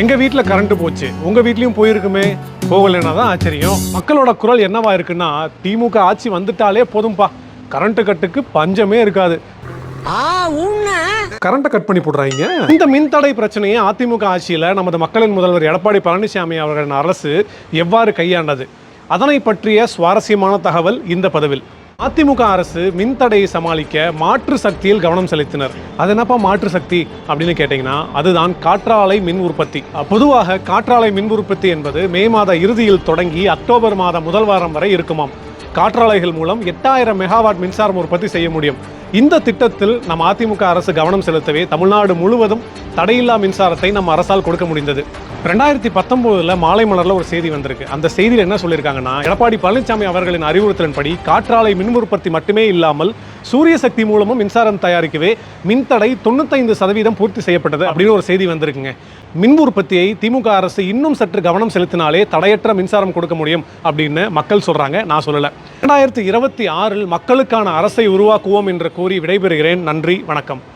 எங்க வீட்ல கரண்ட் போச்சு. உங்க வீட்லயும் போயிருக்குமே. போகலைன்னா தான் ஆச்சரியம். மக்களோட குரல் என்னவா இருக்குன்னா திமுக ஆட்சி வந்துட்டாலே போதும்பா. கரண்ட் கட்டுக்கு பஞ்சமே இருக்காது. கரண்ட்டை கட் பண்ணி போடுறாங்க. இந்த மின்தடை பிரச்சனையை அதிமுக ஆட்சியில் நமது மக்களின் முதல்வர் எடப்பாடி பழனிசாமி அவர்களின் அரசு எவ்வாறு கையாண்டது? அதனை பற்றிய சுவாரஸ்யமான தகவல் இந்த பதிவில். அதிமுக அரசு மின்தடையை சமாளிக்க மாற்று சக்தியில் கவனம் செலுத்தினர். அது என்னப்பா மாற்று சக்தி அப்படின்னு கேட்டிங்கன்னா அதுதான் காற்றாலை மின் உற்பத்தி. பொதுவாக காற்றாலை மின் உற்பத்தி என்பது மே மாத இறுதியில் தொடங்கி அக்டோபர் மாத முதல் வாரம் வரை இருக்குமாம். காற்றாலைகள் மூலம் எட்டாயிரம் மெகாவாட் மின்சாரம் உற்பத்தி செய்ய முடியும். இந்த திட்டத்தில் நம் அதிமுக அரசு கவனம் செலுத்தவே தமிழ்நாடு முழுவதும் தடையில்லா மின்சாரத்தை நம் அரசால் கொடுக்க முடிந்தது. ரெண்டாயிரத்தி பத்தொன்பதுல மாலை மலர்ல ஒரு செய்தி வந்திருக்கு. அந்த செய்தியில் என்ன சொல்லியிருக்காங்கன்னா எடப்பாடி பழனிசாமி அவர்களின் அறிவுறுத்தலின்படி காற்றாலை மின் உற்பத்தி மட்டுமே இல்லாமல் சூரிய சக்தி மூலமும் மின்சாரம் தயாரிக்கவே மின்தடை தொண்ணூத்தைந்து சதவீதம் பூர்த்தி செய்யப்பட்டது அப்படின்னு ஒரு செய்தி வந்திருக்குங்க. மின் உற்பத்தியை திமுக அரசு இன்னும் சற்று கவனம் செலுத்தினாலே தடையற்ற மின்சாரம் கொடுக்க முடியும் அப்படின்னு மக்கள் சொல்றாங்க. நான் சொல்லல. ரெண்டாயிரத்தி இருபத்தி ஆறில் மக்களுக்கான அரசை உருவாக்குவோம் என்று கூறி விடைபெறுகிறேன். நன்றி வணக்கம்.